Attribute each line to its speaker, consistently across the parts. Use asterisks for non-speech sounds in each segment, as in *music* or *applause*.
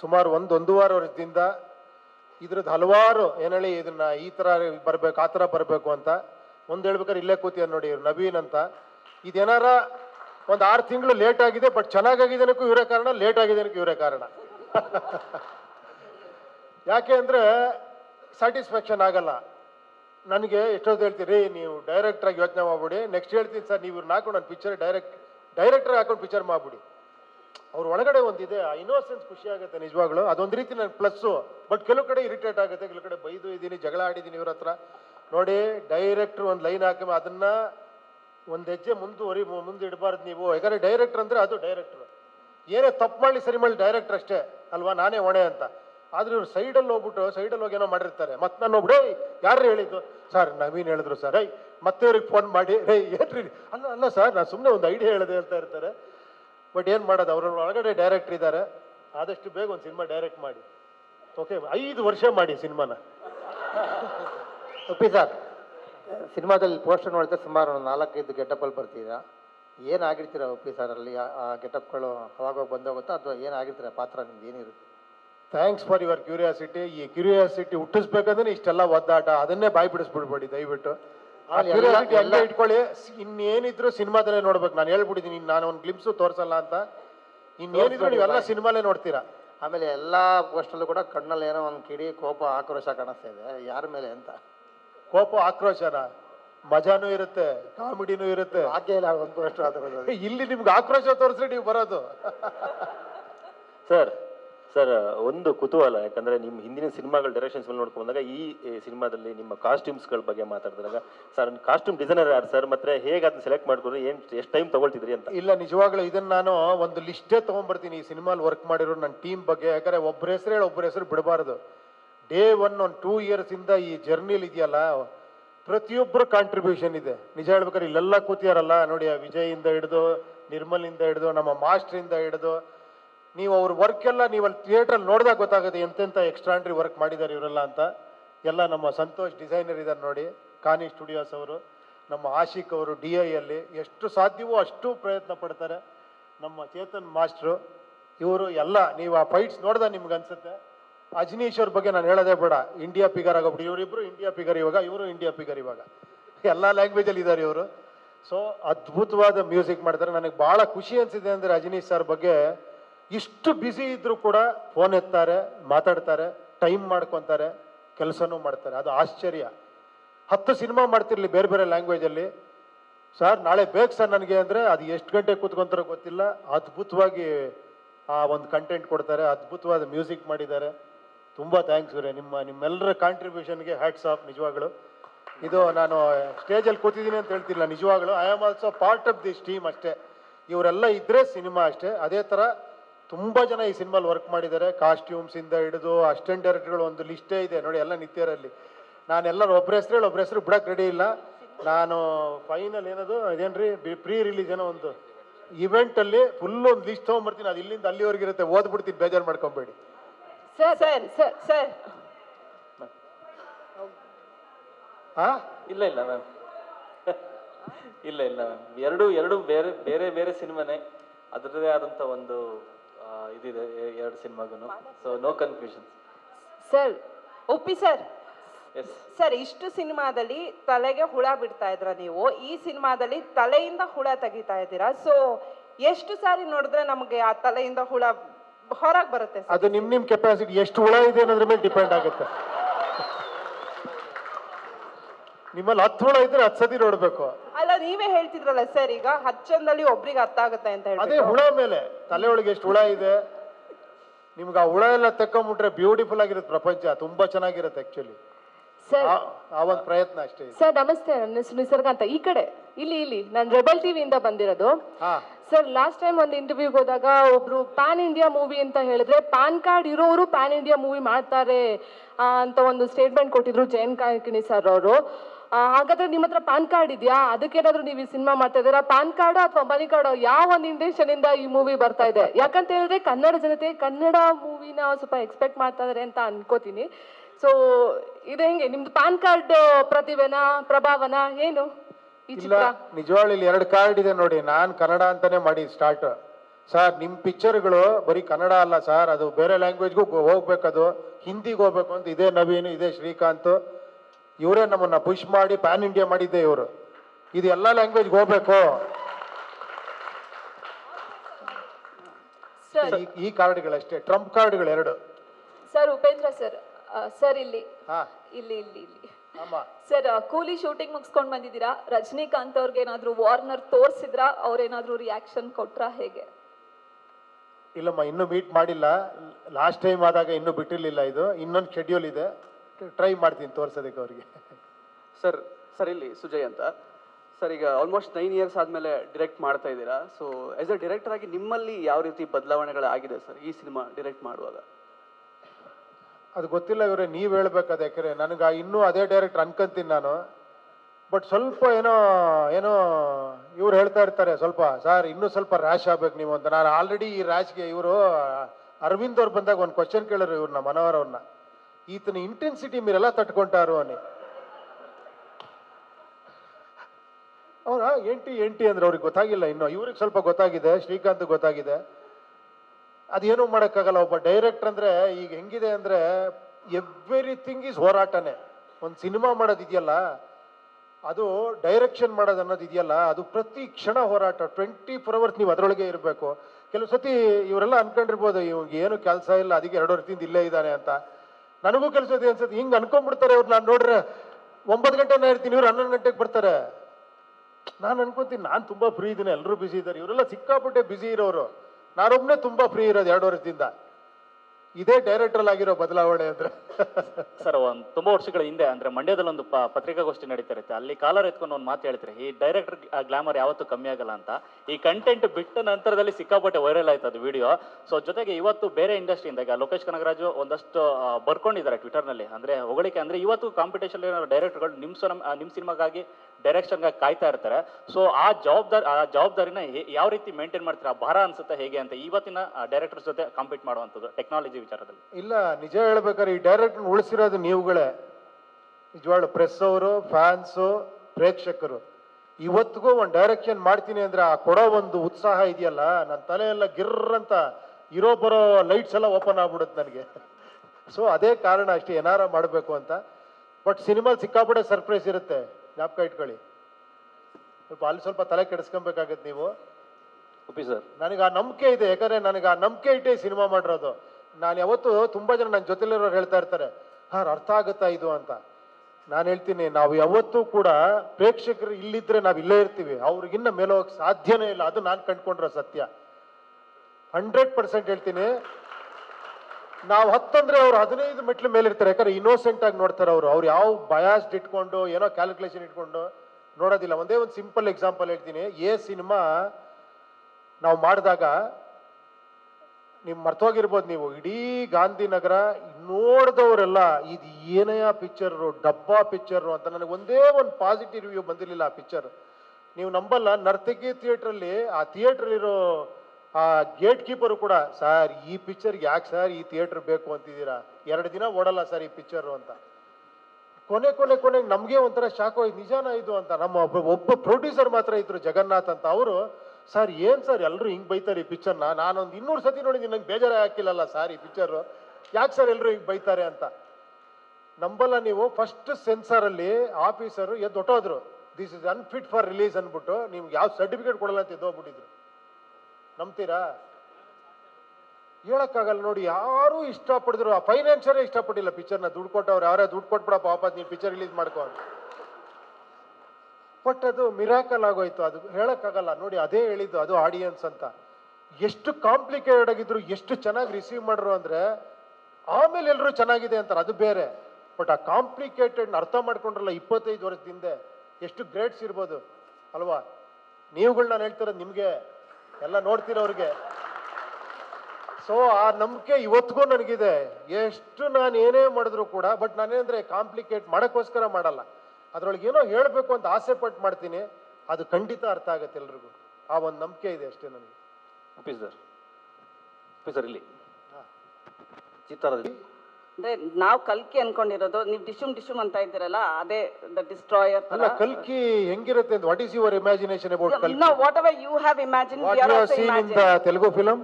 Speaker 1: ಸುಮಾರು ಒಂದು ಒಂದೂವರೆ ವರ್ಷದಿಂದ ಇದ್ರದ್ದು ಹಲವಾರು ಏನೇಳಿ ಇದನ್ನ ಈ ಥರ ಬರಬೇಕು, ಆ ಥರ ಬರಬೇಕು ಅಂತ ಒಂದು ಹೇಳ್ಬೇಕಾದ್ರೆ ಇಲ್ಲೇ ಕೂತಿಯ ನೋಡಿ ಇವ್ರು, ನವೀನ್ ಅಂತ. ಇದೇನಾರ ಒಂದು ಆರು ತಿಂಗಳು ಲೇಟ್ ಆಗಿದೆ ಬಟ್ ಚೆನ್ನಾಗಾಗಿದ್ದೇನಕ್ಕೂ ಇವರೇ ಕಾರಣ ಲೇಟ್ ಆಗಿದ್ದೇನಕ್ಕೂ ಇವರೇ ಕಾರಣ. *laughs* ಯಾಕೆ ಅಂದರೆ ಸ್ಯಾಟಿಸ್ಫ್ಯಾಕ್ಷನ್ ಆಗಲ್ಲ. ನನಗೆ ಎಷ್ಟೊತ್ತು ಹೇಳ್ತೀರಿ ನೀವು ಡೈರೆಕ್ಟ್ರಾಗಿ ಯೋಚನೆ ಮಾಡ್ಬಿಡಿ ನೆಕ್ಸ್ಟ್ ಹೇಳ್ತೀನಿ ಸರ್, ನೀವು ಹಾಕೊಂಡು ನಾನು ಪಿಕ್ಚರ್ ಡೈರೆಕ್ಟ್ ಡೈರೆಕ್ಟ್ರಾಗಿ ಹಾಕೊಂಡು ಪಿಕ್ಚರ್ ಮಾಡ್ಬಿಡಿ. ಅವ್ರ ಒಳಗಡೆ ಒಂದಿದೆ, ಆ ಇನ್ನೋಸೆನ್ಸ್ ಖುಷಿ ಆಗುತ್ತೆ ನಿಜವಾಗ್ಲು. ಅದೊಂದು ರೀತಿ ನನ್ನ ಪ್ಲಸ್ಸು ಬಟ್ ಕೆಲವು ಕಡೆ ಇರಿಟೇಟ್ ಆಗುತ್ತೆ, ಕೆಲವು ಕಡೆ ಬೈದು ಇದ್ದೀನಿ ಜಗಳ ಆಡಿದ್ದೀನಿ ಇವ್ರ ಹತ್ರ. ನೋಡಿ ಡೈರೆಕ್ಟ್ರ್ ಒಂದು ಲೈನ್ ಹಾಕಿ ಅದನ್ನ ಒಂದು ಹೆಜ್ಜೆ ಮುಂದುವರಿ ಮುಂದೆ ಇಡಬಾರ್ದು ನೀವು. ಯಾಕಂದ್ರೆ ಡೈರೆಕ್ಟರ್ ಅಂದ್ರೆ ಅದು ಡೈರೆಕ್ಟ್ರು ಏನೇ ತಪ್ಪು ಮಾಡಲಿ ಸರಿ ಮಾಡಿ ಡೈರೆಕ್ಟರ್ ಅಷ್ಟೇ. ಅಲ್ವಾ? ನಾನೇ ಹೊಣೆ ಅಂತ. ಆದ್ರೆ ಇವ್ರು ಸೈಡಲ್ಲಿ ಹೋಗ್ಬಿಟ್ಟು ಸೈಡಲ್ಲಿ ಹೋಗಿ ಏನೋ ಮಾಡಿರ್ತಾರೆ. ಮತ್ತೆ ನಾನು ಹೋಗ್ಬಿಡೇ ಯಾರು ಹೇಳಿದ್ದು? ಸರ್, ನವೀನ್ ಹೇಳಿದ್ರು ಸರ್. ಐ ಮತ್ತೆ ಇವ್ರಿಗೆ ಫೋನ್ ಮಾಡಿ. ರೇ ಏನ್ರಿ? ಅಲ್ಲ ಅಲ್ಲ ಸರ್, ನಾನು ಸುಮ್ಮನೆ ಒಂದು ಐಡಿಯಾ ಹೇಳಿದೆ ಹೇಳ್ತಾ ಇರ್ತಾರೆ ಬಟ್ ಏನು ಮಾಡೋದು ಅವ್ರ ಒಳಗಡೆ ಡೈರೆಕ್ಟರ್ ಇದ್ದಾರೆ ಆದಷ್ಟು ಬೇಗ ಒಂದು ಸಿನಿಮಾ ಡೈರೆಕ್ಟ್ ಮಾಡಿ. ಓಕೆ ಐದು ವರ್ಷ ಮಾಡಿ ಸಿನಿಮಾನ
Speaker 2: ಒಪ್ಪಿ ಸರ್ ಸಿನಿಮಾದಲ್ಲಿ ಪೋಸ್ಟರ್ ನೋಡಿದ್ರೆ ಸುಮಾರು ಒಂದು ನಾಲ್ಕೈದು ಗೆಟಪಲ್ಲಿ ಬರ್ತೀರಾ? ಏನಾಗಿರ್ತೀರ ಒಪ್ಪಿ ಸರ್ ಅಲ್ಲಿ? ಆ- ಆ ಗೆಟಪ್ಗಳು ಅವಾಗ ಬಂದೋಗುತ್ತಾ ಅಥವಾ ಏನಾಗಿರ್ತೀರ ಪಾತ್ರ ನಿಮ್ಗೆ ಏನಿರುತ್ತೆ?
Speaker 1: ಥ್ಯಾಂಕ್ಸ್ ಫಾರ್ ಯುವರ್ ಕ್ಯೂರಿಯಾಸಿಟಿ ಈ ಕ್ಯೂರಿಯಾಸಿಟಿ ಹುಟ್ಟಿಸ್ಬೇಕಂದ್ರೆ ಇಷ್ಟೆಲ್ಲ ಒದ್ದಾಟ. ಅದನ್ನೇ ಬಾಯಿ ಬಿಡಿಸ್ಬಿಡ್ಬೇಡಿ ದಯವಿಟ್ಟು. ಇಟ್ಕೊಳ್ಳಿ. ಇನ್ನೇನಿದ್ರು ಸಿನಿಮಾದಲ್ಲೇ ನೋಡ್ಬೇಕು. ನಾನು ಹೇಳ್ಬಿಟ್ಟಿದ್ದೀನಿ ನಾನು ಒಂದು ಗ್ಲಿಮ್ಸು ತೋರಿಸಲ್ಲ ಅಂತ. ಇನ್ನೇನಿದ್ರು ನೀವೆಲ್ಲ ಸಿನಿಮಾಲೇ ನೋಡ್ತೀರಾ?
Speaker 2: ಆಮೇಲೆ ಎಲ್ಲ ಪೋಸ್ಟಲ್ಲೂ ಕೂಡ ಕಣ್ಣಲ್ಲಿ ಏನೋ ಒಂದು ಕಿಡಿ ಕೋಪ ಆಕ್ರೋಶ ಕಾಣಿಸ್ತಾ ಇದೆ. ಯಾರ ಮೇಲೆ ಅಂತ.
Speaker 1: ಕೋಪ ಆಕ್ರೋಶನ? ಮಜಾನೂ ಇರುತ್ತೆ ಕಾಮಿಡಿನೂ ಇರುತ್ತೆ.
Speaker 2: ಆಕೆ ಇಲ್ಲ ಒಂದು
Speaker 1: ಇಲ್ಲಿ ನಿಮ್ಗೆ ಆಕ್ರೋಶ ತೋರಿಸ್ರಿ ನೀವು ಬರೋದು.
Speaker 3: ಸರ್ ಸರ್, ಒಂದು ಕುತೂಹಲ. ಯಾಕಂದ್ರೆ ನಿಮ್ಮ ಹಿಂದಿನ ಸಿನಿಮಾಗಳ ಡೈರೆಕ್ಷನ್ಸ್ ಮೇಲೆ ನೋಡ್ಕೊಂಡು ಬಂದಾಗ ಈ ಸಿನಿಮಾದಲ್ಲಿ ನಿಮ್ಮ ಕಾಸ್ಟ್ಯೂಮ್ಸ್ಗಳ ಬಗ್ಗೆ ಮಾತಾಡಿದಾಗ ಸರ್ ಕಾಸ್ಟ್ಯೂಮ್ ಡಿಸೈನರ್ ಯಾರು ಸರ್? ಮತ್ತೆ ಹೇಗೆ ಅದನ್ನ ಸೆಲೆಕ್ಟ್ ಮಾಡ್ಕೊಂಡ್ರೆ? ಏನು, ಎಷ್ಟು ಟೈಮ್ ತಗೊಳ್ತಿದ್ರಿ? ಅಂತ.
Speaker 1: ಇಲ್ಲ, ನಿಜವಾಗ್ಲೂ ಇದನ್ನ ನಾನು ಒಂದು ಲಿಸ್ಟೇ ತೊಗೊಂಡ್ಬರ್ತೀನಿ ಈ ಸಿನಿಮಾಲ್ ವರ್ಕ್ ಮಾಡಿರೋ ನನ್ನ ಟೀಮ್ ಬಗ್ಗೆ. ಯಾಕಂದ್ರೆ ಒಬ್ಬರ ಹೆಸರು ಹೇಳಿ ಒಬ್ಬರ ಹೆಸರು ಬಿಡಬಾರ್ದು. ಡೇ ಒನ್ ಒಂದು ಟೂ ಇಯರ್ಸಿಂದ ಈ ಜರ್ನಿಲಿ ಇದೆಯಲ್ಲ ಪ್ರತಿಯೊಬ್ಬರ ಕಾಂಟ್ರಿಬ್ಯೂಷನ್ ಇದೆ. ನಿಜ ಹೇಳ್ಬೇಕಾದ್ರೆ ಇಲ್ಲೆಲ್ಲ ಕೂತಿಯಾರಲ್ಲ, ನೋಡಿ ಆ ವಿಜಯಿಂದ ಹಿಡಿದು ನಿರ್ಮಲಿಂದ ಹಿಡಿದು, ನಮ್ಮ ಮಾಸ್ಟ್ರಿಂದ ಹಿಡಿದು ನೀವು ಅವ್ರ ವರ್ಕ್ ಎಲ್ಲ ನೀವು ಅಲ್ಲಿ ಥಿಯೇಟ್ರಲ್ಲಿ ನೋಡಿದಾಗ ಗೊತ್ತಾಗುತ್ತೆ ಎಂತೆಂಥ ಎಕ್ಸ್ಟ್ರಾಂಡ್ರಿ ವರ್ಕ್ ಮಾಡಿದ್ದಾರೆ ಇವರೆಲ್ಲ ಅಂತ. ಎಲ್ಲ ನಮ್ಮ ಸಂತೋಷ್ ಡಿಸೈನರ್ ಇದ್ದಾರೆ ನೋಡಿ ಕಾನಿ ಸ್ಟುಡಿಯೋಸ್ ಅವರು, ನಮ್ಮ ಆಶಿಕ್ ಅವರು ಡಿ ಐಯಲ್ಲಿ ಎಷ್ಟು ಸಾಧ್ಯವೋ ಅಷ್ಟು ಪ್ರಯತ್ನ ಪಡ್ತಾರೆ. ನಮ್ಮ ಚೇತನ್ ಮಾಸ್ಟ್ರು, ಇವರು ಎಲ್ಲ, ನೀವು ಆ ಫೈಟ್ಸ್ ನೋಡ್ದೆ ನಿಮ್ಗೆ ಅನ್ಸುತ್ತೆ. ಅಜನೀಶ್ ಅವ್ರ ಬಗ್ಗೆ ನಾನು ಹೇಳೋದೇ ಬೇಡ. ಇಂಡಿಯಾ ಪಿಗರ್ ಆಗೋಬಿಟ್ಟು ಇವರಿಬ್ಬರು ಇಂಡಿಯಾ ಪಿಗರ್ ಇವಾಗ, ಇವರು ಇಂಡಿಯಾ ಪಿಗರ್ ಇವಾಗ. ಎಲ್ಲ ಲ್ಯಾಂಗ್ವೇಜಲ್ಲಿ ಇದ್ದಾರೆ ಇವರು. ಸೊ ಅದ್ಭುತವಾದ ಮ್ಯೂಸಿಕ್ ಮಾಡ್ತಾರೆ. ನನಗೆ ಭಾಳ ಖುಷಿ ಅನಿಸಿದೆ ಅಂದರೆ ಅಜನೀಶ್ ಸರ್ ಬಗ್ಗೆ. ಇಷ್ಟು ಬ್ಯುಸಿ ಇದ್ದರೂ ಕೂಡ ಫೋನ್ ಎತ್ತಾರೆ, ಮಾತಾಡ್ತಾರೆ, ಟೈಮ್ ಮಾಡ್ಕೊತಾರೆ, ಕೆಲಸನೂ ಮಾಡ್ತಾರೆ. ಅದು ಆಶ್ಚರ್ಯ. ಹತ್ತು ಸಿನಿಮಾ ಮಾಡ್ತಿರ್ಲಿ ಬೇರೆ ಬೇರೆ ಲ್ಯಾಂಗ್ವೇಜಲ್ಲಿ ಸರ್, ನಾಳೆ ಬೇಕು ಸರ್ ನನಗೆ ಅಂದರೆ ಅದು ಎಷ್ಟು ಗಂಟೆ ಕೂತ್ಕೊಂತಾರೋ ಗೊತ್ತಿಲ್ಲ. ಅದ್ಭುತವಾಗಿ ಆ ಒಂದು ಕಂಟೆಂಟ್ ಕೊಡ್ತಾರೆ, ಅದ್ಭುತವಾದ ಮ್ಯೂಸಿಕ್ ಮಾಡಿದ್ದಾರೆ. ತುಂಬ ಥ್ಯಾಂಕ್ಸ್ ರೀ ನಿಮ್ಮ, ನಿಮ್ಮೆಲ್ಲರ ಕಾಂಟ್ರಿಬ್ಯೂಷನ್ಗೆ ಹ್ಯಾಟ್ಸ್ ಆಫ್ ನಿಜವಾಗ್ಲು. ಇದು ನಾನು ಸ್ಟೇಜಲ್ಲಿ ಕೂತಿದ್ದೀನಿ ಅಂತ ಹೇಳ್ತಿಲ್ಲ, ನಿಜವಾಗ್ಲು. I am also part of this team ಅಷ್ಟೇ. ಇವರೆಲ್ಲ ಇದ್ದರೆ ಸಿನಿಮಾ ಅಷ್ಟೇ. ಅದೇ ಥರ ತುಂಬ ಜನ ಈ ಸಿನಿಮಾಲಿ ವರ್ಕ್ ಮಾಡಿದ್ದಾರೆ. ಕಾಸ್ಟ್ಯೂಮ್ಸಿಂದ ಹಿಡಿದು ಅಸ್ಟೆಂಟ್ ಡೈರೆಕ್ಟರ್ಗಳು ಒಂದು ಲಿಸ್ಟೇ ಇದೆ ನೋಡಿ ಎಲ್ಲ ನಿತ್ಯರಲ್ಲಿ. ನಾನೆಲ್ಲರೂ ಒಬ್ಬರ ಹೆಸರು ಹೇಳಿ ಒಬ್ಬರ ಹೆಸರು ಬಿಡಕ್ಕೆ ರೆಡಿ ಇಲ್ಲ. ನಾನು ಫೈನಲ್ ಏನದು ಅದೇನ್ರಿ ಪ್ರೀ ರಿಲೀಸ್ ಏನೋ ಒಂದು ಇವೆಂಟಲ್ಲಿ ಫುಲ್ ಒಂದು ಲಿಸ್ಟ್ ತೊಗೊಂಬರ್ತೀನಿ. ಅದು ಇಲ್ಲಿಂದ ಅಲ್ಲಿವರೆಗೆ ಇರುತ್ತೆ. ಓದ್ಬಿಡ್ತೀನಿ ಬೇಜಾರು ಮಾಡ್ಕೊಬೇಡಿ.
Speaker 4: Sir sir sir sir.
Speaker 1: ಹಾ
Speaker 5: ಇಲ್ಲ ಇಲ್ಲ ಮ್ಯಾಮ್ *laughs* ಇಲ್ಲ ಇಲ್ಲ ಮ್ಯಾಮ್ ಎರಡು ಎರಡು ಬೇರೆ ಬೇರೆ ಬೇರೆ ಸಿನಿಮಾನೇ. ಅದರದೇ ಆದಂಥ ಒಂದು ಇದಿದೆ ಎರಡು ಸಿನಿಮಾಗೂ ಸೊ ನೋ ಕನ್ಫ್ಯೂಷನ್
Speaker 4: ಸರ್ ಒಪ್ಪಿ ಸರ್.
Speaker 5: ಎಸ್
Speaker 4: ಸರ್ ಇಷ್ಟು ಸಿನಿಮಾದಲ್ಲಿ ತಲೆಗೆ ಹುಳ ಬಿಡ್ತಾ ಇದ್ರ ನೀವು? ಈ ಸಿನಿಮಾದಲ್ಲಿ ತಲೆಯಿಂದ ಹುಳ ತೆಗಿತಾ ಇದ್ದೀರಾ? ಸೊ ಎಷ್ಟು ಸಾರಿ ನೋಡಿದ್ರೆ ನಮಗೆ ಆ ತಲೆಯಿಂದ ಹುಳ ಹೊರಗೆ ಬರುತ್ತೆ ಸರ್?
Speaker 1: ಅದು ನಿಮ್ ನಿಮ್ ಕೆಪಾಸಿಟಿ ಎಷ್ಟು ಹುಳ ಇದೆ ಅನ್ನೋದ್ರ ಮೇಲೆ ಡಿಪೆಂಡ್ ಆಗುತ್ತೆ. ನಿಮ್ಮಲ್ಲಿ ಹತ್ತು ಹುಳ ಇದ್ರೆ ಹತ್ತು ಸತಿ ನೋಡ್ಬೇಕು.
Speaker 4: ಅಲ್ಲ ನೀವೇ ಹೇಳ್ತಿದ್ರಲ್ಲ ಸರ್ ಈಗ ಹಚ್ಚಂದಲ್ಲಿ ಒಬ್ರಿಗೆ ಅರ್ಥ ಆಗುತ್ತೆ ಅಂತ
Speaker 1: ಅದೇ
Speaker 4: ಹೇಳಿ
Speaker 1: ಹುಳ ಮೇಲೆ. ತಲೆ ಒಳಗೆ ಎಷ್ಟು ಹುಳ ಇದೆ. ನಿಮ್ಗೆ ಆ ಹುಳ ಎಲ್ಲ ತಕ್ಕೊಂಬಿಟ್ರೆ ಬ್ಯೂಟಿಫುಲ್ ಆಗಿರುತ್ತೆ ಪ್ರಪಂಚ ತುಂಬಾ ಚೆನ್ನಾಗಿರುತ್ತೆ ಆಕ್ಚುಲಿ
Speaker 6: ಸರ್.
Speaker 1: ಆ ಒಂದು ಪ್ರಯತ್ನ ಅಷ್ಟೇ ಇದೆ.
Speaker 6: ಸರ್ ನಮಸ್ತೆ ನನ್ನ ಹೆಸರು ನಿಸರ್ಗ ಅಂತ. ಈ ಕಡೆ ಇಲ್ಲಿ ಇಲ್ಲಿ ನಾನು ರೆಬಲ್ ಟಿವಿಯಿಂದ ಬಂದಿರೋದು.
Speaker 1: ಹಾ.
Speaker 6: ಸರ್ ಲಾಸ್ಟ್ ಟೈಮ್ ಒಂದು ಇಂಟರ್ವ್ಯೂಗೆ ಹೋದಾಗ ಒಬ್ರು ಪ್ಯಾನ್ ಇಂಡಿಯಾ ಮೂವಿ ಅಂತ ಹೇಳಿದ್ರೆ ಪ್ಯಾನ್ ಕಾರ್ಡ್ ಇರೋರು ಪ್ಯಾನ್ ಇಂಡಿಯಾ ಮೂವಿ ಮಾಡ್ತಾರೆ ಆ, ಅಂತ ಒಂದು ಸ್ಟೇಟ್ಮೆಂಟ್ ಕೊಟ್ಟಿದ್ರು ಜಯನ್ ಕಾಯ್ಕಿಣಿ ಸರ್ ಅವರು. ಹಾಗಾದ್ರೆ ನಿಮ್ಮ ಹತ್ರ ಪಾನ್ ಕಾರ್ಡ್ ಇದೆಯಾ? ಅದಕ್ಕೇನಾದ್ರೂ ನೀವು ಈ ಸಿನಿಮಾ ಮಾಡ್ತಾ ಇದ್ದೀರಾ? ಪಾನ್ ಕಾರ್ಡ್ ಅಥವಾ ಮನಿ ಕಾರ್ಡ್? ಯಾವ ಒಂದು ಇಂಟೆನ್ಷನ್ ಇಂದ ಈ ಮೂವಿ ಬರ್ತಾ ಇದೆ? ಯಾಕಂತ ಹೇಳಿದ್ರೆ ಕನ್ನಡ ಜನತೆ ಕನ್ನಡ ಮೂವಿನ ಸ್ವಲ್ಪ ಎಕ್ಸ್ಪೆಕ್ಟ್ ಮಾಡ್ತಾ ಇದಾರೆ ಅಂತ ಅನ್ಕೋತೀನಿ. ಸೊ ಇದು ಹೆಂಗೆ? ನಿಮ್ದು ಪಾನ್ ಕಾರ್ಡ್ ಪ್ರತಿಭೆನ ಪ್ರಭಾವನ? ಏನು ಈ
Speaker 1: ಇಲ್ಲ
Speaker 6: ಚಿತ್ರ?
Speaker 1: ನಿಜವಾಗ್ಲೂ ಇಲ್ಲಿ ಎರಡು ಕಾರ್ಡ್ ಇದೆ ನೋಡಿ. ನಾನು ಕನ್ನಡ ಅಂತಾನೆ ಮಾಡಿ ಸ್ಟಾರ್ಟ್ ಸರ್ ನಿಮ್ಮ ಪಿಕ್ಚರ್ಗಳು ಬರೀ ಕನ್ನಡ ಅಲ್ಲ ಸರ್ ಅದು ಬೇರೆ ಲ್ಯಾಂಗ್ವೇಜ್ಗೂ ಹೋಗ್ಬೇಕದು ಹಿಂದಿಗೆ ಹೋಗ್ಬೇಕು ಅಂತ ಇದೇ ನವೀನ್ ಇದೇ ಶ್ರೀಕಾಂತ್. ಇವರೇ ನಮ್ಮನ್ನ ಪುಷ್ ಮಾಡಿ ಪ್ಯಾನ್ ಇಂಡಿಯಾ ಮಾಡಿದ್ದೆ ಇವರು. ಇದು ಎಲ್ಲ ಲ್ಯಾಂಗ್ವೇಜ್ಗೆ ಹೋಗ್ಬೇಕು.
Speaker 6: ಸರ್
Speaker 1: ಈ- ಕಾರ್ಡ್ಗಳಷ್ಟೇ ಟ್ರಂಪ್ ಕಾರ್ಡ್ಗಳು ಎರಡು.
Speaker 7: ಸರ್ ಉಪೇಂದ್ರ ಸರ್ ಸರ್ ಇಲ್ಲಿ.
Speaker 1: ಹಾ.
Speaker 7: ಇಲ್ಲಿ ಇಲ್ಲಿ ಇಲ್ಲಿ. ಸರ್ ಕೂಲಿ ಶೂಟಿಂಗ್ ಮುಗಿಸ್ಕೊಂಡು ಬಂದಿದ್ದೀರಾ? ರಜನಿಕಾಂತ್ ಅವ್ರಿಗೆ ಏನಾದ್ರು ವಾರ್ನರ್ ತೋರ್ಸಿದ್ರಾ? ಅವ್ರೇನಾದ್ರೂ ರಿಯಾಕ್ಷನ್ ಕೊಟ್ರಾ ಹೇಗೆ?
Speaker 1: ಇಲ್ಲಮ್ಮ ಇನ್ನೂ ಮೀಟ್ ಮಾಡಿಲ್ಲ. ಲಾಸ್ಟ್ ಟೈಮ್ ಆದಾಗ ಇನ್ನೂ ಬಿಟ್ಟಿರ್ಲಿಲ್ಲ ಇದು. ಇನ್ನೊಂದು ಶೆಡ್ಯೂಲ್ ಇದೆ. ಟ್ರೈ ಮಾಡ್ತೀನಿ ತೋರ್ಸೋದಕ್ಕೆ ಅವರಿಗೆ.
Speaker 8: ಸರ್ ಸರ್ ಇಲ್ಲಿ ಸುಜಯ್ ಅಂತ. ಸರ್ ಈಗ ಆಲ್ಮೋಸ್ಟ್ ನೈನ್ ಇಯರ್ಸ್ ಆದಮೇಲೆ ಡಿರೆಕ್ಟ್ ಮಾಡ್ತಾ ಇದ್ದೀರಾ? ಸೊ ಆಸ್ ಅ ಡಿರೆಕ್ಟರ್ ಆಗಿ ನಿಮ್ಮಲ್ಲಿ ಯಾವ ರೀತಿ ಬದಲಾವಣೆಗಳಾಗಿದೆ ಸರ್ ಈ ಸಿನಿಮಾ ಡಿರೆಕ್ಟ್ ಮಾಡುವಾಗ?
Speaker 1: ಅದು ಗೊತ್ತಿಲ್ಲ ಇವರೇ ನೀವು ಹೇಳ್ಬೇಕಾದ ಯಾಕೆ ನನಗೆ ಇನ್ನೂ ಅದೇ ಡೈರೆಕ್ಟರ್ ಅನ್ಕೊಂತೀನಿ ನಾನು. ಬಟ್ ಸ್ವಲ್ಪ ಏನೋ ಏನೋ ಇವ್ರು ಹೇಳ್ತಾ ಇರ್ತಾರೆ ಸ್ವಲ್ಪ ಸರ್ ಇನ್ನೂ ಸ್ವಲ್ಪ ರ್ಯಾಶ್ ಆಗ್ಬೇಕು ನೀವು ಅಂತ. ನಾನು ಆಲ್ರೆಡಿ ಈ ರ್ಯಾಶ್ಗೆ ಇವರು ಅರವಿಂದ್ ಅವ್ರು ಬಂದಾಗ ಒಂದು ಕ್ವಶನ್ ಕೇಳಿದ್ರು ಇವ್ರನ್ನ ಮನೋಹರ್ ಅವ್ರನ್ನ. ఈతని ఇంటెన్సిటీ మీరు ఎలా తట్టుకుంటారు అని ಎಂಟಿ ఏంటి ఏంటి ಅಂದ್ರೆ ಅವ್ರಿಗೆ ಗೊತ್ತಾಗಿಲ್ಲ ಇನ್ನು. ಇವ್ರಿಗೆ ಸ್ವಲ್ಪ ಗೊತ್ತಾಗಿದೆ, ಶ್ರೀಕಾಂತ್ ಗೊತ್ತಾಗಿದೆ. ಅದೇನು ಮಾಡೋಕ್ಕಾಗಲ್ಲ, ಒಬ್ಬ ಡೈರೆಕ್ಟರ್ ಅಂದರೆ ಈಗ ಹೆಂಗಿದೆ ಅಂದರೆ ಎವ್ರಿಥಿಂಗ್ ಈಸ್ ಹೋರಾಟನೇ. ಒಂದು ಸಿನಿಮಾ ಮಾಡೋದಿದೆಯಲ್ಲ, ಅದು ಡೈರೆಕ್ಷನ್ ಮಾಡೋದು ಅನ್ನೋದಿದೆಯಲ್ಲ ಅದು ಪ್ರತಿ ಕ್ಷಣ ಹೋರಾಟ. ಟ್ವೆಂಟಿ ಫೋರ್ ಅವರ್ಸ್ ನೀವು ಅದರೊಳಗೆ ಇರಬೇಕು. ಕೆಲವು ಸತಿ ಇವರೆಲ್ಲ ಅನ್ಕೊಂಡಿರ್ಬೋದು, ಇವ್ಗೆ ಏನು ಕೆಲಸ ಇಲ್ಲ, ಅದಕ್ಕೆ ಎರಡು ವರ್ಷದಿಂದ ಇಲ್ಲೇ ಇದ್ದಾನೆ ಅಂತ. ನನಗೂ ಕೆಲಸ ಇದೆ ಅನ್ಸುತ್ತೆ. ಹಿಂಗೆ ಅನ್ಕೊಂಡ್ಬಿಡ್ತಾರೆ ಅವ್ರು. ನಾನು ನೋಡ್ರೆ ಒಂಬತ್ತು ಗಂಟೆನ ಇರ್ತೀನಿ. ಇವ್ರು ಹನ್ನೊಂದು ಗಂಟೆಗೆ ಬರ್ತಾರೆ. ನಾನು ಅನ್ಕೊಂತೀನಿ, ನಾನು ತುಂಬಾ ಫ್ರೀ ಇದ್ದೀನಿ ಎಲ್ಲರೂ ಬಿಸಿ ಇದ್ದಾರೆ ಇವರೆಲ್ಲ ಸಿಕ್ಕಾಪಟ್ಟೆ ಬಿಸಿ ಇರೋರು. ನಾನೊಬ್ಬನೇ ತುಂಬಾ ಫ್ರೀ ಇರೋದು ಎರಡು ವರ್ಷದಿಂದ. ಇದೇ ಡೈರೆಕ್ಟರ್ ಆಗಿರೋ ಬದಲಾವಣೆ ಅಂದ್ರೆ?
Speaker 9: ಸರ್ ಒಂದು ತುಂಬಾ ವರ್ಷಗಳ ಹಿಂದೆ, ಅಂದ್ರೆ ಮಂಡ್ಯದಲ್ಲಿ ಒಂದು ಪತ್ರಿಕಾಗೋಷ್ಠಿ ನಡೀತಾ ಇರುತ್ತೆ ಅಲ್ಲಿ ಕಾಲರ್ ಎತ್ಕೊಂಡು ಒಂದು ಮಾತು ಹೇಳ್ತಾರೆ, ಈ ಡೈರೆಕ್ಟರ್ ಗ್ಲಾಮರ್ ಯಾವತ್ತೂ ಕಮ್ಮಿ ಆಗಲ್ಲ ಅಂತ. ಈ ಕಂಟೆಂಟ್ ಬಿಟ್ಟ ನಂತರದಲ್ಲಿ ಸಿಕ್ಕಾಪಟ್ಟೆ ವೈರಲ್ ಆಯ್ತು ಅದು ವಿಡಿಯೋ ಸೊ ಜೊತೆಗೆ ಇವತ್ತು ಬೇರೆ ಇಂಡಸ್ಟ್ರಿಯಿಂದ ಈಗ ಲೋಕೇಶ್ ಕನಗರಾಜು ಒಂದಷ್ಟು ಬರ್ಕೊಂಡಿದ್ದಾರೆ ಟ್ವಿಟರ್ನಲ್ಲಿ ಅಂದ್ರೆ ಹೊಗಳಿಕೆ ಅಂದ್ರೆ ಇವತ್ತು ಕಾಂಪಿಟೇಷನ್ ಡೈರೆಕ್ಟರ್ಗಳು ನಿಮ್ಮ ನಿಮ್ಮ ಸಿನಿಮಾಗಾಗಿ ಡೈರೆಕ್ಷನ್ಗಾಗಿ ಕಾಯ್ತಾ ಇರ್ತಾರೆ. ಸೊ ಆ ಜವಾಬ್ದಾರಿ, ಆ ಜವಾಬ್ದಾರಿನ ಯಾವ ರೀತಿ ಮೇಂಟೈನ್ ಮಾಡ್ತಾರೆ? ಆ ಭಾರ ಅನ್ಸುತ್ತೆ ಹೇಗೆ ಅಂತ ಇವತ್ತಿನ ಡೈರೆಕ್ಟರ್ ಜೊತೆ ಕಾಂಪೀಟ್ ಮಾಡುವಂಥದ್ದು ಟೆಕ್ನಾಲಜಿ ವಿಚಾರದಲ್ಲಿ.
Speaker 1: ಇಲ್ಲ, ನಿಜ ಹೇಳ್ಬೇಕಾದ್ರೆ ಈ ಡೈರೆಕ್ಟರ್ ಉಳಿಸಿರೋದು ನೀವುಗಳೇ. ನಿಜವಾಗ್ಲು ಪ್ರೆಸ್ ಅವರು ಫ್ಯಾನ್ಸು ಪ್ರೇಕ್ಷಕರು. ಇವತ್ತಿಗೂ ಒಂದು ಡೈರೆಕ್ಷನ್ ಮಾಡ್ತೀನಿ ಅಂದ್ರೆ ಆ ಕೊಡೋ ಒಂದು ಉತ್ಸಾಹ ಇದೆಯಲ್ಲ ನನ್ನ ತಲೆಯೆಲ್ಲ ಗಿರ್ರ ಗಿರ್ರ್ ಅಂತ ಇರೋ ಬರೋ ಲೈಟ್ಸ್ ಎಲ್ಲ ಓಪನ್ ಆಗ್ಬಿಡುತ್ತೆ ನನಗೆ. ಸೊ ಅದೇ ಕಾರಣ ಅಷ್ಟೇ ಏನಾರ ಮಾಡಬೇಕು ಅಂತ. ಬಟ್ ಸಿನಿಮಾ ಸಿಕ್ಕಾಪಟ್ಟೆ ಸರ್ಪ್ರೈಸ್ ಇರುತ್ತೆ. ಜ್ಞಾಪಕ ಇಟ್ಕೊಳ್ಳಿ. ಸ್ವಲ್ಪ ಅಲ್ಲಿ ಸ್ವಲ್ಪ ತಲೆ ಕೆಡಿಸ್ಕೊಬೇಕಾಗತ್ತೆ ನೀವು.
Speaker 3: Okay sir.
Speaker 1: ನನಗೆ ಆ ನಂಬಿಕೆ ಇದೆ ಯಾಕಂದ್ರೆ ನನಗೆ ಆ ನಂಬಿಕೆ ಇಟ್ಟೆ ಸಿನಿಮಾ ಮಾಡಿರೋದು. ನಾನು ಯಾವತ್ತು ತುಂಬಾ ಜನ ನನ್ನ ಜೊತೆಲಿರೋರು ಹೇಳ್ತಾ ಇರ್ತಾರೆ ಹಾಂ ಅರ್ಥ ಆಗುತ್ತಾ ಇದು ಅಂತ? ನಾನು ಹೇಳ್ತೀನಿ ನಾವು ಯಾವತ್ತೂ ಕೂಡ ಪ್ರೇಕ್ಷಕರು ಇಲ್ಲಿದ್ರೆ ನಾವು ಇಲ್ಲೇ ಇರ್ತೀವಿ. ಅವ್ರಿಗಿನ್ನ ಮೇಲೆ ಹೋಗಕ್ಕೆ ಸಾಧ್ಯನೇ ಇಲ್ಲ. ಅದು ನಾನು ಕಂಡ್ಕೊಂಡಿರೋ ಸತ್ಯ. ಹಂಡ್ರೆಡ್ ಪರ್ಸೆಂಟ್ ಹೇಳ್ತೀನಿ. ನಾವು ಹತ್ತಂದ್ರೆ ಅವ್ರು ಹದಿನೈದು ಮೆಟ್ಲು ಮೇಲೆ ಇರ್ತಾರೆ ಯಾಕಂದ್ರೆ ಇನ್ನೋಸೆಂಟ್ ಆಗಿ ನೋಡ್ತಾರೆ ಅವರು. ಅವ್ರು ಯಾವ ಬಯಾಸ್ಡ್ ಇಟ್ಕೊಂಡು, ಏನೋ ಕ್ಯಾಲ್ಕುಲೇಷನ್ ಇಟ್ಕೊಂಡು ನೋಡೋದಿಲ್ಲ. ಒಂದೇ ಒಂದು ಸಿಂಪಲ್ ಎಕ್ಸಾಂಪಲ್ ಹೇಳ್ತೀನಿ. ಏ ಸಿನಿಮಾ ನಾವು ಮಾಡಿದಾಗ ನೀವು ಮರ್ತೋಗಿರ್ಬೋದು ನೀವು. ಇಡೀ ಗಾಂಧಿನಗರ ನೋಡಿದವರೆಲ್ಲ, ಇದು ಏನೆಯ ಪಿಕ್ಚರು ಡಬ್ಬಾ ಪಿಕ್ಚರು ಅಂತ ನನಗೆ ಒಂದೇ ಒಂದು ಪಾಸಿಟಿವ್ ರಿವ್ಯೂ ಬಂದಿರಲಿಲ್ಲ ಆ ಪಿಕ್ಚರ್. ನೀವು ನಂಬಲ್ಲ, ನರ್ತಕಿ ಥಿಯೇಟ್ರಲ್ಲಿ ಆ ಥಿಯೇಟ್ರಲ್ಲಿರೋ ಆ ಗೇಟ್ ಕೀಪರು ಕೂಡ, ಸರ್, ಈ ಪಿಕ್ಚರ್ ಯಾಕೆ ಸರ್ ಈ ಥಿಯೇಟ್ರ್ ಬೇಕು ಅಂತಿದ್ದೀರಾ? ಎರಡು ದಿನ ಓಡಲ್ಲ ಸರ್ ಈ ಪಿಕ್ಚರು ಅಂತ. ಕೊನೆ ಕೊನೆ ಕೊನೆಗೆ ನಮಗೆ ಒಂಥರ ಶಾಕ್ ಹೋಯ್ತು ನಿಜಾನ ಇದು ಅಂತ. ನಮ್ಮ ಒಬ್ಬ ಒಬ್ಬ ಪ್ರೊಡ್ಯೂಸರ್ ಮಾತ್ರ ಇದ್ರು, ಜಗನ್ನಾಥ್ ಅಂತ. ಅವರು, ಸರ್, ಏನ್ ಸರ್ ಎಲ್ಲರೂ ಹಿಂಗೆ ಬೈತಾರೆ ಈ ಪಿಕ್ಚರ್ನ ನಾನೊಂದು ಇನ್ನೂರು ಸತಿ ನೋಡಿದ್ದೀನಿ, ನಂಗೆ ಬೇಜಾರೇ ಹಾಕಿಲ್ಲಲ್ಲ ಸರ್ ಈ ಪಿಕ್ಚರು ಯಾಕೆ ಸರ್ ಎಲ್ಲರೂ ಹಿಂಗೆ ಬೈತಾರೆ ಅಂತ? ನಂಬಲ್ಲ ನೀವು. ಫಸ್ಟ್ ಸೆನ್ಸಾರಲ್ಲಿ ಆಫೀಸರು ಎದ್ದು ಹೊಟ್ಟೋದ್ರು this is unfit for release ಅಂದ್ಬಿಟ್ಟು, ನಿಮ್ಗೆ ಯಾವ ಸರ್ಟಿಫಿಕೇಟ್ ಕೊಡಲ್ಲ ಅಂತ ಎದ್ದೋಗ್ಬಿಟ್ಟಿದ್ರು. ನಂಬ್ತೀರಾ? ಹೇಳಕ್ಕಾಗಲ್ಲ ನೋಡಿ, ಯಾರೂ ಇಷ್ಟಪಡಿದ್ರು, ಆ ಫೈನಾನ್ಷಿಯರೇ ಇಷ್ಟಪಟ್ಟಿಲ್ಲ ಪಿಕ್ಚರ್ನ ದುಡ್ಡು ಕೊಟ್ಟವ್ರು ಯಾರೇ ದುಡ್ಡು ಕೊಟ್ಬಿಡಪ್ಪ ಪಾಪ ನೀವು ಪಿಕ್ಚರ್ ರಿಲೀಸ್ ಮಾಡ್ಕೊ ಅಂತ. ಬಟ್ ಅದು ಮಿರಾಕಲ್ ಆಗೋಯ್ತು. ಅದು ಹೇಳಕ್ಕಾಗಲ್ಲ. ನೋಡಿ, ಅದೇ ಹೇಳಿದ್ದು, ಅದು ಆಡಿಯನ್ಸ್ ಅಂತ. ಎಷ್ಟು ಕಾಂಪ್ಲಿಕೇಟೆಡ್ ಆಗಿದ್ರು, ಎಷ್ಟು ಚೆನ್ನಾಗಿ ರಿಸೀವ್ ಮಾಡ್ರು ಅಂದ್ರೆ, ಆಮೇಲೆ ಎಲ್ಲರೂ ಚೆನ್ನಾಗಿದೆ ಅಂತಾರೆ. ಅದು ಬೇರೆ. ಬಟ್ ಆ ಕಾಂಪ್ಲಿಕೇಟೆಡ್ ಅರ್ಥ ಮಾಡ್ಕೊಂಡ್ರಲ್ಲ ಇಪ್ಪತ್ತೈದು ವರ್ಷದಿಂದ ಎಷ್ಟು ಗ್ರೇಟ್ಸ್ ಇರ್ಬೋದು. ಅಲ್ವಾ? ನೀವುಗಳು ನಾನು ಹೇಳ್ತಿರೋದು ನಿಮಗೆ. ಎಲ್ಲ ನೋಡ್ತಿರೋರಿಗೆ ಸೊ ಆ ನಂಬಿಕೆ ಇವತ್ತಿಗೂ ನನಗಿದೆ. ಎಷ್ಟು ನಾನು ಏನೇ ಮಾಡಿದ್ರು ಕೂಡ ಬಟ್ ನಾನೇನಂದ್ರೆ ಕಾಂಪ್ಲಿಕೇಟ್ ಮಾಡೋಕ್ಕೋಸ್ಕರ ಮಾಡಲ್ಲ. ಅದ್ರೊಳಗೆ ಏನೋ ಹೇಳಬೇಕು ಅಂತ ಆಸೆ ಪಟ್ಟು ಮಾಡ್ತೀನಿ. ಅದು ಖಂಡಿತ ಅರ್ಥ ಆಗುತ್ತೆ ಎಲ್ರಿಗೂ. ಆ ಒಂದು ನಂಬಿಕೆ ಇದೆ ಅಷ್ಟೇ ನನಗೆ.
Speaker 3: ಸರ್ ಸರ್ ಇಲ್ಲಿ. ಚಿತ್ತಾರದಲ್ಲಿ.
Speaker 10: ಅಂದ್ರೆ ನಾವು ಕಲ್ಕಿ ಅನ್ಕೊಂಡಿರೋದು ನೀವು ಡಿಶುಮ್ ಡಿಶುಮ್ ಅಂತ ಇದ್ದೀರಲ್ಲ ಅದೇ ದ ಡಿಸ್ಟ್ರಾಯರ್
Speaker 1: ಅಲ್ಲ ಕಲ್ಕಿ ಹೆಂಗಿರುತ್ತೆ ಅಂತ what is your imagination about ಕಲ್ಕಿ?
Speaker 10: No whatever you have imagine
Speaker 1: what you also seen in the Telugu film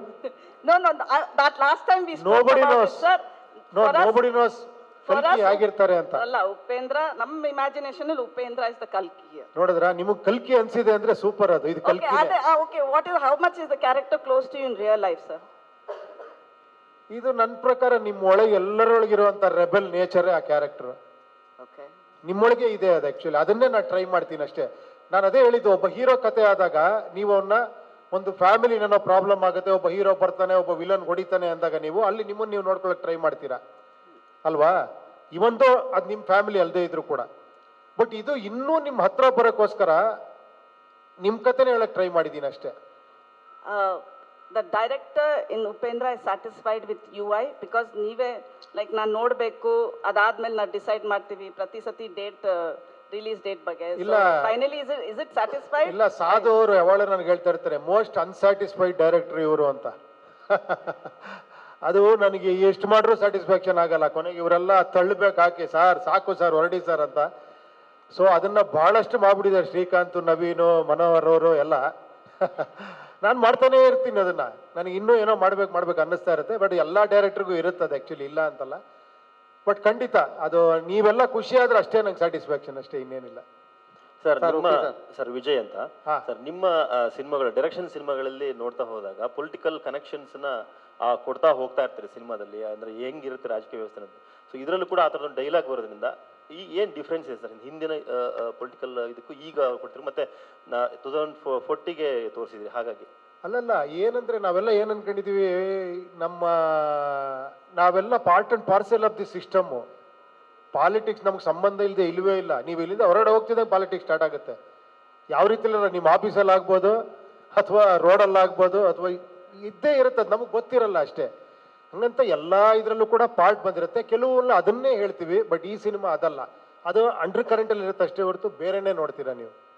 Speaker 10: no no that that time
Speaker 1: we
Speaker 10: it, sir.
Speaker 1: No nobody knows ಕಲ್ಕಿ ಆಗಿರ್ತಾರೆ ಅಂತ.
Speaker 10: ಅಲ್ಲ ಉಪೇಂದ್ರ ನಮ್ಮ ಇಮ್ಯಾಜಿನೇಷನ್ ಅಲ್ಲಿ ಉಪೇಂದ್ರ ಇಸ್ ದ ಕಲ್ಕಿ
Speaker 1: ನೋಡಿದ್ರ? ನಿಮಗೆ ಕಲ್ಕಿ ಅನ್ಸಿದೆ ಅಂದ್ರೆ ಸೂಪರ್ ಅದು ಇದು ಕಲ್ಕಿ
Speaker 10: okay what is how much is the character close to in real life sir
Speaker 1: ಇದು ನನ್ನ ಪ್ರಕಾರ ನಿಮ್ಮ ಒಳಗೆ ಎಲ್ಲರೊಳಗಿರುವಂತ ರೆಬೆಲ್ ನೇಚರ್ ಆ ಕ್ಯಾರೆಕ್ಟರ್. ನಿಮ್ಮೊಳಗೆ ಇದೆ ಅದು ಆಕ್ಚುಲಿ ಅದನ್ನೇ ನಾನು ಟ್ರೈ ಮಾಡ್ತೀನಿ ಅಷ್ಟೇ. ನಾನು ಅದೇ ಹೇಳಿದ್ದು ಒಬ್ಬ ಹೀರೋ ಕತೆ ಆದಾಗ ನೀವು ಅವನ್ನ ಒಂದು ಫ್ಯಾಮಿಲಿ ಏನೋ ಪ್ರಾಬ್ಲಮ್ ಆಗುತ್ತೆ ಒಬ್ಬ ಹೀರೋ ಬರ್ತಾನೆ ಒಬ್ಬ ವಿಲನ್ ಹೊಡಿತಾನೆ ಅಂದಾಗ ನೀವು ಅಲ್ಲಿ ನಿಮ್ಮನ್ನು ನೀವು ನೋಡ್ಕೊಳಕ್ ಟ್ರೈ ಮಾಡ್ತೀರಾ? ಅಲ್ವಾ? ಇವಂದು ಅದು ನಿಮ್ಮ ಫ್ಯಾಮಿಲಿ ಅಲ್ಲದೆ ಇದ್ರು ಕೂಡ. ಬಟ್ ಇದು ಇನ್ನೂ ನಿಮ್ಮ ಹತ್ರ ಬರೋಕ್ಕೋಸ್ಕರ ನಿಮ್ಮ ಕತೆನೇ ಹೇಳಕ್ ಟ್ರೈ ಮಾಡಿದ್ದೀನಿ ಅಷ್ಟೇ.
Speaker 10: The director in Upendra is satisfied with you I because ನೀವೇ ಲೈಕ್ ನಾನು ನೋಡಬೇಕು ಅದಾದ್ಮೇಲೆ ನಾವು ಡಿಸೈಡ್ ಮಾಡ್ತೀವಿ ಪ್ರತಿ ಸತಿ ಡೇಟ್ ರಿಲೀಸ್ ಡೇಟ್ ಬಗ್ಗೆ.
Speaker 1: ಇಲ್ಲ.
Speaker 10: Finally is is it satisfied
Speaker 1: ಇಲ್ಲ ಸಾಧು ಅವರು ಯಾವಾಗಲೂ ನನಗೆ ಹೇಳ್ತಾ ಇರ್ತಾರೆ ಮೋಸ್ಟ್ ಅನ್ಸ್ಯಾಟಿಸ್ಫೈಡ್ ಡೈರೆಕ್ಟರ್ ಇವರು ಅಂತ. *laughs* ಅದು ನನಗೆ ಎಷ್ಟು ಮಾಡ್ರೂ ಸ್ಯಾಟಿಸ್ಫ್ಯಾಕ್ಷನ್ ಆಗಲ್ಲ. ಕೊನೆಗೆ ಇವರೆಲ್ಲ ತಳ್ಳಬೇಕು ಹಾಕಿ ಸರ್ ಸಾಕು ಸರ್ ಹೊರಡಿ ಸರ್ ಅಂತ. ಸೊ ಅದನ್ನ ಭಾಳಷ್ಟು ಮಾಡಿಬಿಟ್ಟಿದ್ದಾರೆ ಶ್ರೀಕಾಂತ್ ನವೀನು ಮನೋಹರ್ ಅವರು ಎಲ್ಲ. *laughs* ನಾನು ಮಾಡ್ತಾನೆ ಇರ್ತೀನಿ ಅದನ್ನ. ನನಗೆ ಇನ್ನೂ ಏನೋ ಮಾಡ್ಬೇಕು ಮಾಡ್ಬೇಕು ಅನ್ನಿಸ್ತಾ ಇರುತ್ತೆ ಬಟ್ ಎಲ್ಲ ಡೈರೆಕ್ಟರ್ಗೂ ಇರುತ್ತೆ ಅದು ಆ್ಯಕ್ಚುಲಿ ಇಲ್ಲ ಅಂತಲ್ಲ. ಬಟ್ ಖಂಡಿತ ಅದು ನೀವೆಲ್ಲ ಖುಷಿ ಆದ್ರೆ ಅಷ್ಟೇ ನಂಗೆ ಸ್ಯಾಟಿಸ್ಫ್ಯಾಕ್ಷನ್ ಅಷ್ಟೇ ಇನ್ನೇನಿಲ್ಲ.
Speaker 3: ಸರ್ ನಿಮ್ಮ ಸರ್ ವಿಜಯ್ ಅಂತ. ಸರ್ ನಿಮ್ಮ ಸಿನಿಮಾಗಳ ಡೈರೆಕ್ಷನ್ ಸಿನಿಮಾಗಳಲ್ಲಿ ನೋಡ್ತಾ ಹೋದಾಗ ಪೊಲಿಟಿಕಲ್ ಕನೆಕ್ಷನ್ಸ್ನ ಆ, ಕೊಡ್ತಾ ಹೋಗ್ತಾ ಇರ್ತೀರಿ ಸಿನಿಮಾದಲ್ಲಿ ಅಂದ್ರೆ ಹೆಂಗಿರುತ್ತೆ ರಾಜಕೀಯ ವ್ಯವಸ್ಥೆ ಅಂತ ಸೊ ಇದರಲ್ಲೂ ಕೂಡ ಆ ಥರದ ಡೈಲಾಗ್ ಬರೋದ್ರಿಂದ ಈ ಏನ್ ಡಿಫ್ರೆನ್ಸ್ ಇದೆ ಸರ್ ಹಿಂದಿನ ಪೊಲಿಟಿಕಲ್ ಇದಕ್ಕೂ ಈಗ ಕೊಡ್ತೀರಿ? ಮತ್ತೆ ಟೂ ತೌಸಂಡ್ ಫೋರ್ಟಿಗೆ ತೋರಿಸಿದ್ರಿ, ಹಾಗಾಗಿ.
Speaker 1: ಅಲ್ಲಲ್ಲ, ಏನಂದ್ರೆ ನಾವೆಲ್ಲ ಏನ್ ಅನ್ಕೊಂಡಿದೀವಿ ನಮ್ಮ, ನಾವೆಲ್ಲ part and parcel of the system politics ನಮ್ಗೆ ಸಂಬಂಧ ಇಲ್ಲದೆ ಇಲ್ವೇ ಇಲ್ಲ. ನೀವು ಇಲ್ಲಿಂದ ಹೊರಗಡೆ ಹೋಗ್ತಿದ್ದಂಗೆ ಪಾಲಿಟಿಕ್ಸ್ ಸ್ಟಾರ್ಟ್ ಆಗುತ್ತೆ. ಯಾವ ರೀತಿ ನಿಮ್ಮ ಆಫೀಸಲ್ಲಿ ಆಗ್ಬೋದು ಅಥವಾ ರೋಡಲ್ಲಿ ಆಗ್ಬೋದು ಅಥವಾ ಇದ್ದೇ ಇರುತ್ತೆ ನಮಗೆ ಗೊತ್ತಿರಲ್ಲ ಅಷ್ಟೇ. ಹಂಗಂತ ಎಲ್ಲ ಇದರಲ್ಲೂ ಕೂಡ ಪಾರ್ಟ್ ಬಂದಿರುತ್ತೆ. ಕೆಲವೊಂದು ಅದನ್ನೇ ಹೇಳ್ತೀವಿ ಬಟ್ ಈ ಸಿನಿಮಾ ಅದಲ್ಲ. ಅದು ಅಂಡರ್ ಕರೆಂಟಲ್ಲಿ ಇರುತ್ತೆ ಅಷ್ಟೇ ಹೊರತು ಬೇರೆನೇ ನೋಡ್ತೀರಾ ನೀವು?